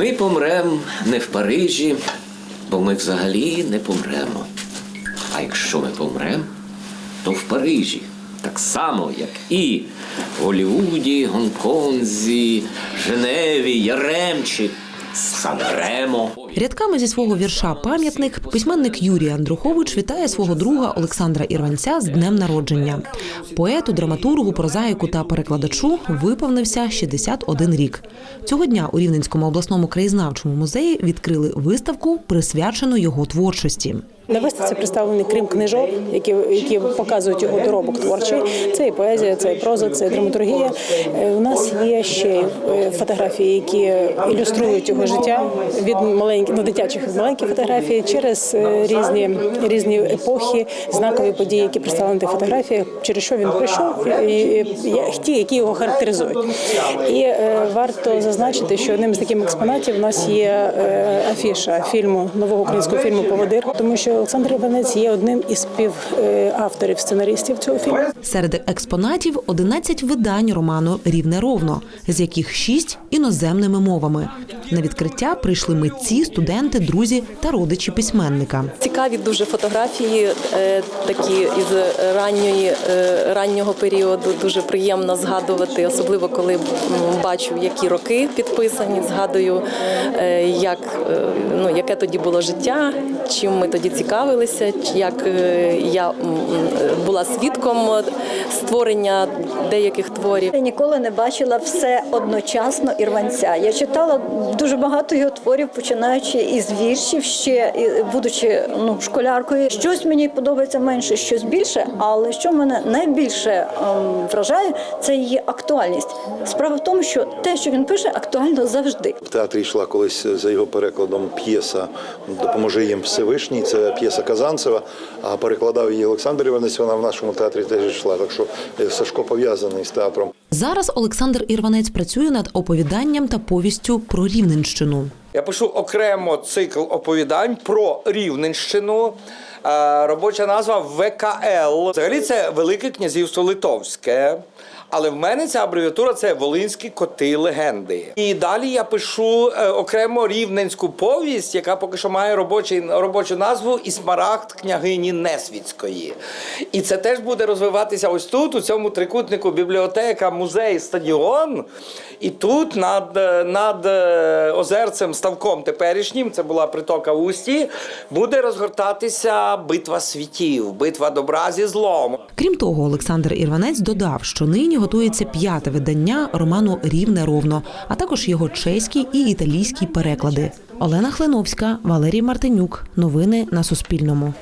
Ми помрем не в Парижі, бо ми взагалі не помремо. А якщо ми помрем, то в Парижі. Так само, як і в Голлівуді, Гонконзі, Женеві, Яремчі, Санремо. Рядками зі свого вірша Пам'ятник письменник Юрій Андрухович вітає свого друга Олександра Ірванця з днем народження. Поету, драматургу, прозаїку та перекладачу виповнився 61 рік. Цього дня у Рівненському обласному краєзнавчому музеї відкрили виставку, присвячену його творчості. На виставці представлений крім книжок, які, які показують його доробок творчий. Це і поезія, це і проза, це і драматургія. Е, У нас є ще е, фотографії, які ілюструють його життя від маленьких ну, дитячих маленьких фотографій через е, різні різні епохи, знакові події, які представлені на фотографіях, через що він пройшов, і, ті, які його характеризують. І варто зазначити, що одним з таких експонатів у нас є афіша фільму нового українського фільму Поводир, тому що Олександр Іванець є одним із співавторів сценаристів цього фільму. Серед експонатів 11 видань роману Рівне ровно, з яких 6 іноземними мовами. На відкриття прийшли митці, студенти, друзі та родичі письменника. Цікаві дуже фотографії, е, такі із ранньої е, раннього періоду. Дуже приємно згадувати, особливо коли бачу, які роки підписані. Згадую, е, як е, ну яке тоді було життя, чим ми тоді цікавилися, як е, я була свідком створення деяких творів. Я ніколи не бачила все одночасно ірванця. Я читала дуже багато його творів, починаючи із віршів, ще будучи ну школяркою. Щось мені подобається менше, щось більше. Але що мене найбільше ем, вражає, це її актуальність. Справа в тому, що те, що він пише, актуально завжди. В театрі йшла колись за його перекладом п'єса Допоможи їм Всевишній. Це п'єса Казанцева, а перекладав її Олександр Іванець. Вона в нашому театрі теж йшла. Так що е, Сашко пов'язаний з театром. Зараз Олександр Ірванець працює над оповіданням та повістю про Рівненщину. Я пишу окремо цикл оповідань про Рівненщину. Е, Робоча назва ВКЛ. Взагалі це Велике князівство Литовське. Але в мене ця абревіатура це Волинські коти легенди. І далі я пишу е, окремо рівненську повість, яка поки що має робочий, робочу назву і княгині Несвіцької. І це теж буде розвиватися ось тут, у цьому трикутнику бібліотека, музей, стадіон. І тут над, е, над е, озерцем ставком теперішнім, це була притока Усті, буде розгортатися битва світів, битва добра зі злом. Крім того, Олександр Ірванець додав, що нині готується п'яте видання роману Рівне ровно, а також його чеські і італійські переклади. Олена Хлиновська, Валерій Мартинюк. Новини на Суспільному.